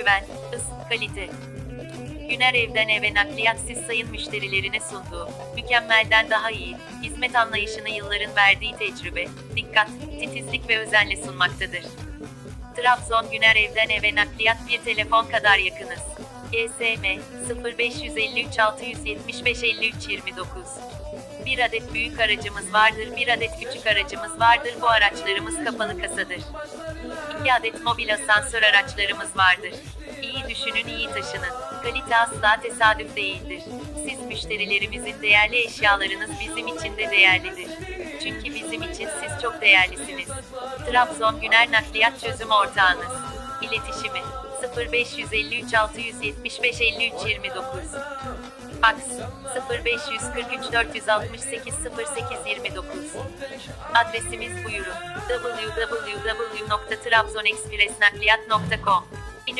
güven, hız, kalite. Güner evden eve nakliyat siz sayın müşterilerine sunduğu, mükemmelden daha iyi, hizmet anlayışını yılların verdiği tecrübe, dikkat, titizlik ve özenle sunmaktadır. Trabzon Güner evden eve nakliyat bir telefon kadar yakınız. GSM 0553 675 53 29. Bir adet büyük aracımız vardır, bir adet küçük aracımız vardır. Bu araçlarımız kapalı kasadır. İki adet mobil asansör araçlarımız vardır. İyi düşünün, iyi taşının. Kalite asla tesadüf değildir. Siz müşterilerimizin değerli eşyalarınız bizim için de değerlidir. Çünkü bizim için siz çok değerlisiniz. Trabzon Güner Nakliyat Çözüm Ortağınız. İletişimi 0553 675 53 29. Fax 0543 468 08 29. Adresimiz buyurun. www.trabzonexpressnakliyat.com